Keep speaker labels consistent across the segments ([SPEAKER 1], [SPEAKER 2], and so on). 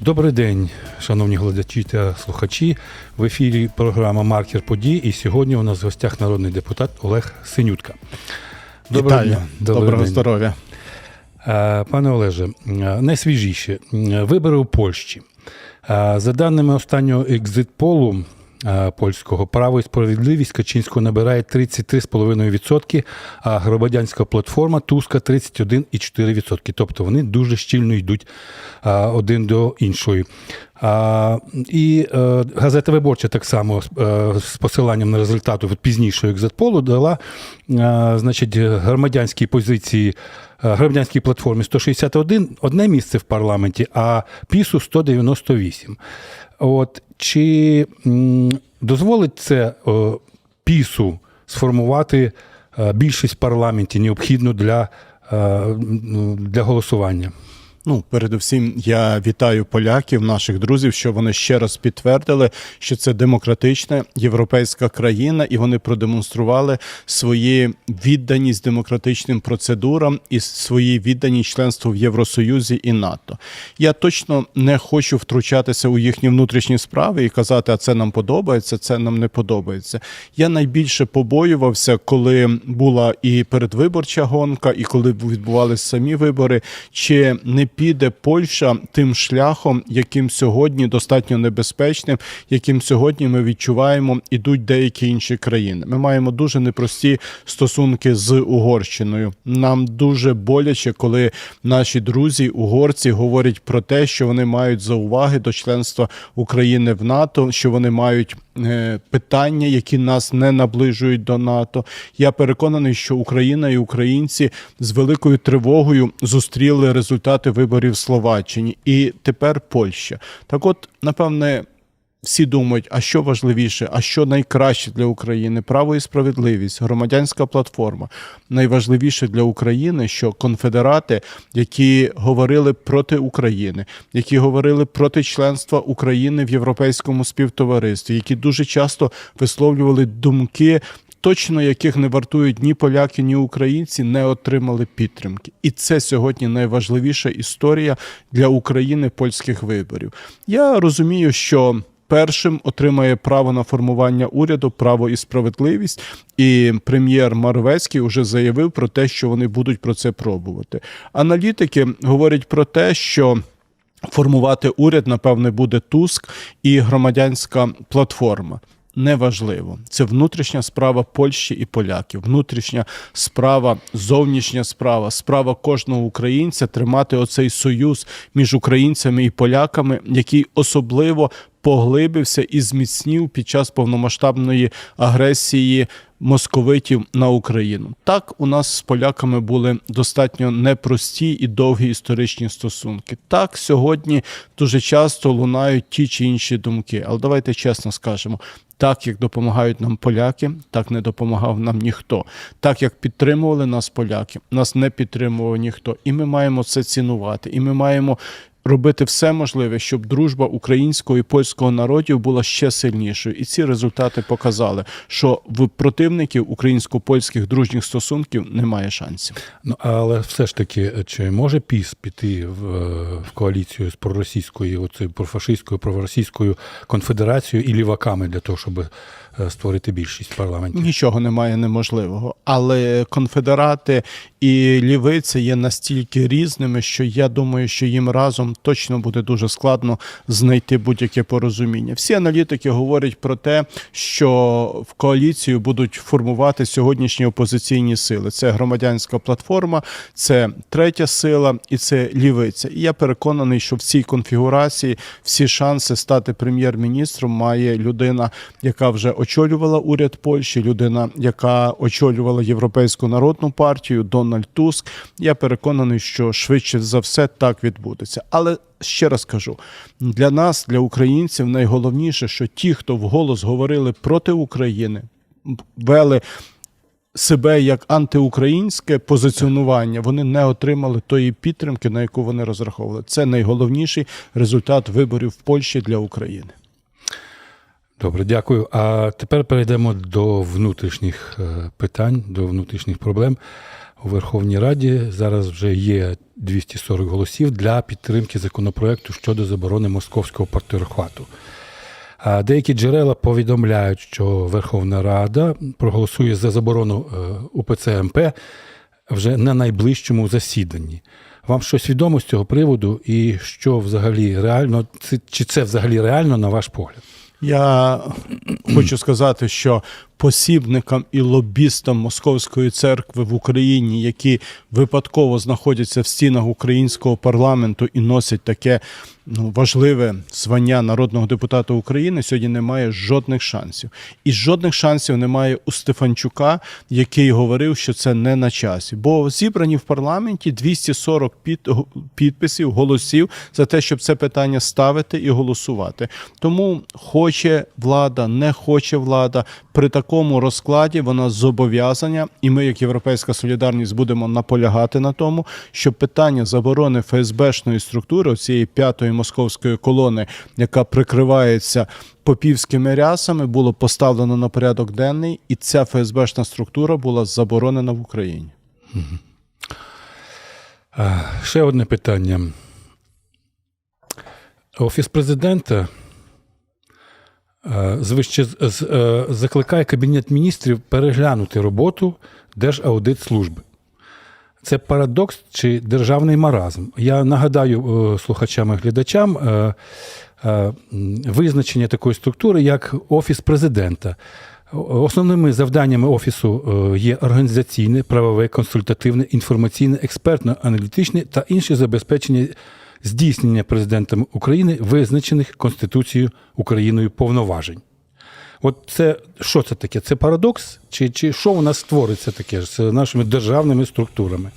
[SPEAKER 1] Добрий день, шановні глядачі та слухачі. В ефірі програма Маркер подій. І сьогодні у нас в гостях народний депутат Олег Синютка.
[SPEAKER 2] Вітаю.
[SPEAKER 1] дня.
[SPEAKER 2] Доброго
[SPEAKER 1] день.
[SPEAKER 2] здоров'я.
[SPEAKER 1] Пане Олеже, найсвіжіші найсвіжіше вибори у Польщі. За даними останнього екзит-полу польського, право і справедливість Качинського набирає 33,5%, а громадянська платформа Туска 31,4%. Тобто вони дуже щільно йдуть е, один до іншої. А, і е, газета Виборча так само е, з посиланням на результати пізнішого екзитполу дала е, значить, громадянській позиції, е, громадянській платформі 161 одне місце в парламенті, а ПІСу 198. От, чи дозволить це е, ПІСу сформувати е, більшість в парламенті необхідну для, е, для голосування?
[SPEAKER 2] Ну, передусім, я вітаю поляків, наших друзів, що вони ще раз підтвердили, що це демократична європейська країна, і вони продемонстрували свої відданість демократичним процедурам і свої відданість членству в Євросоюзі і НАТО. Я точно не хочу втручатися у їхні внутрішні справи і казати, а це нам подобається, це нам не подобається. Я найбільше побоювався, коли була і передвиборча гонка, і коли відбувалися самі вибори, чи не піде Польща тим шляхом, яким сьогодні достатньо небезпечним, яким сьогодні ми відчуваємо, ідуть деякі інші країни. Ми маємо дуже непрості стосунки з Угорщиною. Нам дуже боляче, коли наші друзі, угорці, говорять про те, що вони мають зауваги до членства України в НАТО, що вони мають е, питання, які нас не наближують до НАТО. Я переконаний, що Україна і українці з великою тривогою зустріли результати виборів Словаччині і тепер Польща. Так, от, напевне. Всі думають, а що важливіше, а що найкраще для України? Право і справедливість, громадянська платформа. Найважливіше для України, що конфедерати, які говорили проти України, які говорили проти членства України в європейському співтоваристві, які дуже часто висловлювали думки. Точно яких не вартують ні поляки, ні українці, не отримали підтримки, і це сьогодні найважливіша історія для України польських виборів. Я розумію, що першим отримає право на формування уряду, право і справедливість. І прем'єр Марвецький вже заявив про те, що вони будуть про це пробувати. Аналітики говорять про те, що формувати уряд, напевне, буде Туск і громадянська платформа. Неважливо, це внутрішня справа Польщі і поляків, внутрішня справа, зовнішня справа, справа кожного українця тримати оцей союз між українцями і поляками, який особливо поглибився і зміцнів під час повномасштабної агресії московитів на Україну. Так, у нас з поляками були достатньо непрості і довгі історичні стосунки. Так, сьогодні дуже часто лунають ті чи інші думки. Але давайте чесно скажемо. Так як допомагають нам поляки, так не допомагав нам ніхто. Так як підтримували нас поляки, нас не підтримував ніхто. І ми маємо це цінувати. І ми маємо робити все можливе, щоб дружба українського і польського народів була ще сильнішою. І ці результати показали, що в противників українсько-польських дружніх стосунків немає шансів.
[SPEAKER 1] Ну, але все ж таки, чи може ПІС піти в, е, в коаліцію з проросійською, оцею профашистською, проросійською конфедерацією і ліваками для того, щоб створити більшість в парламенті?
[SPEAKER 2] Нічого немає неможливого, але конфедерати і лівиці є настільки різними, що я думаю, що їм разом точно буде дуже складно знайти будь-яке порозуміння. Всі аналітики говорять про те, що в коаліцію будуть формувати сьогоднішні опозиційні сили. Це громадянська платформа, це третя сила і це лівиця. І я переконаний, що в цій конфігурації всі шанси стати прем'єр-міністром має людина, яка вже очолювала уряд Польщі, людина, яка очолювала Європейську народну партію, Дональд Туск. Я переконаний, що швидше за все так відбудеться. Але ще раз кажу: для нас, для українців, найголовніше, що ті, хто вголос говорили проти України, вели. Себе як антиукраїнське позиціонування вони не отримали тої підтримки, на яку вони розраховували. Це найголовніший результат виборів в Польщі для України.
[SPEAKER 1] Добре, дякую. А тепер перейдемо до внутрішніх е, питань, до внутрішніх проблем. у Верховній Раді зараз вже є 240 голосів для підтримки законопроекту щодо заборони московського патріархату. А деякі джерела повідомляють, що Верховна Рада проголосує за заборону е, УПЦ МП вже на найближчому засіданні. Вам щось відомо з цього приводу, і що взагалі реально, чи це взагалі реально на ваш погляд?
[SPEAKER 2] Я хочу сказати, що посібникам і лобістам Московської церкви в Україні, які випадково знаходяться в стінах українського парламенту і носять таке ну, важливе звання народного депутата України, сьогодні немає жодних шансів. І жодних шансів немає у Стефанчука, який говорив, що це не на часі. Бо зібрані в парламенті 240 під, підписів, голосів за те, щоб це питання ставити і голосувати. Тому хоче влада, не хоче влада. При такому розкладі вона зобов'язання, і ми, як Європейська Солідарність, будемо наполягати на тому, що питання заборони ФСБшної структури, цієї п'ятої московської колони, яка прикривається попівськими рясами, було поставлено на порядок денний, і ця ФСБшна структура була заборонена в Україні.
[SPEAKER 1] Ще одне питання. Офіс президента е, звище з- з- е, закликає Кабінет міністрів переглянути роботу Держаудитслужби. Це парадокс чи державний маразм? Я нагадаю е, слухачам і глядачам е, е, визначення такої структури як Офіс президента. Основними завданнями офісу е, є організаційне, правове, консультативне, інформаційне, експертно-аналітичне та інші забезпечення здійснення президентом України визначених Конституцією Україною повноважень. От це що це таке? Це парадокс? Чи, чи що у нас створиться таке з нашими державними структурами?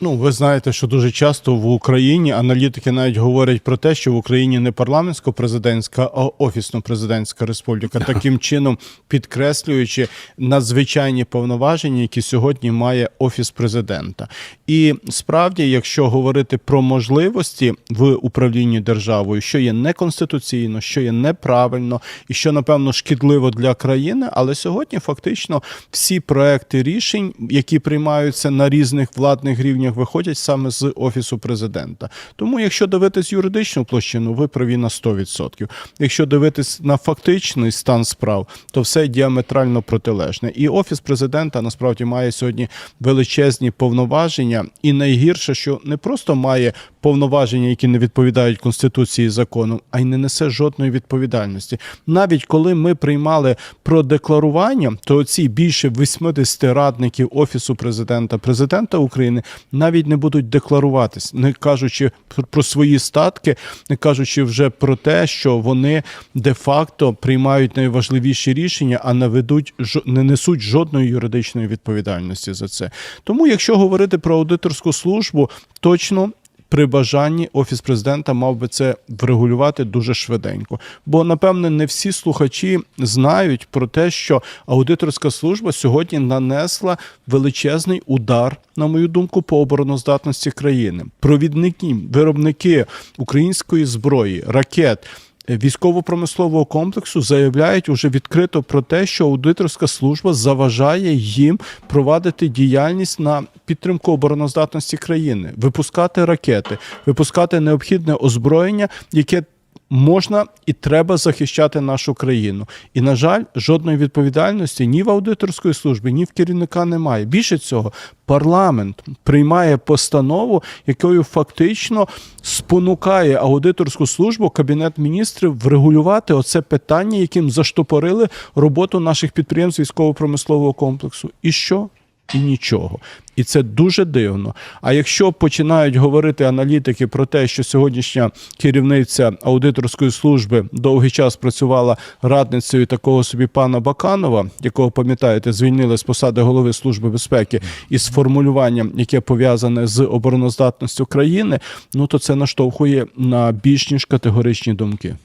[SPEAKER 2] Ну, ви знаєте, що дуже часто в Україні аналітики навіть говорять про те, що в Україні не парламентсько-президентська, а офісно-президентська республіка, таким чином підкреслюючи надзвичайні повноваження, які сьогодні має офіс президента. І справді, якщо говорити про можливості в управлінні державою, що є неконституційно, що є неправильно і що напевно шкідливо для країни, але сьогодні фактично всі проекти рішень, які приймаються на різних владних рівнях, виходять саме з офісу президента. Тому, якщо дивитись юридичну площину, ви праві на 100%. Якщо дивитись на фактичний стан справ, то все діаметрально протилежне. І офіс президента насправді має сьогодні величезні повноваження, і найгірше, що не просто має повноваження, які не відповідають конституції і закону, а й не несе жодної відповідальності. Навіть коли ми приймали про декларування, то ці більше 80 радників офісу президента, президента України навіть не будуть декларуватись, не кажучи про свої статки, не кажучи вже про те, що вони де-факто приймають найважливіші рішення, а не ведуть не несуть жодної юридичної відповідальності за це. Тому, якщо говорити про аудиторську службу, точно. При бажанні офіс президента мав би це врегулювати дуже швиденько. Бо напевне не всі слухачі знають про те, що аудиторська служба сьогодні нанесла величезний удар, на мою думку, по обороноздатності країни. Провідники, виробники української зброї, ракет. Військово-промислового комплексу заявляють уже відкрито про те, що аудиторська служба заважає їм провадити діяльність на підтримку обороноздатності країни, випускати ракети, випускати необхідне озброєння, яке можна і треба захищати нашу країну. І, на жаль, жодної відповідальності ні в аудиторської службі, ні в керівника немає. Більше цього, парламент приймає постанову, якою фактично спонукає аудиторську службу Кабінет міністрів врегулювати оце питання, яким заштопорили роботу наших підприємств військово-промислового комплексу. І що? І нічого. І це дуже дивно. А якщо починають говорити аналітики про те, що сьогоднішня керівниця аудиторської служби довгий час працювала радницею такого собі пана Баканова, якого пам'ятаєте, звільнили з посади голови служби безпеки із формулюванням, яке пов'язане з обороноздатністю країни, ну то це наштовхує на більш ніж категоричні думки.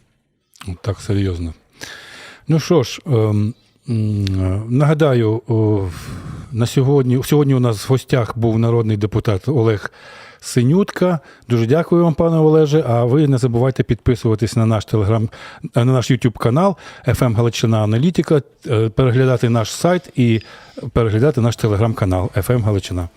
[SPEAKER 1] Так серйозно. Ну що ж, ем, е, нагадаю, на сьогодні, сьогодні у нас в гостях був народний депутат Олег Синютка. Дуже дякую вам, пане Олеже. А ви не забувайте підписуватись на наш телеграм, на наш YouTube канал FM Галичина Аналітика, е, переглядати наш сайт і переглядати наш телеграм-канал FM Галичина.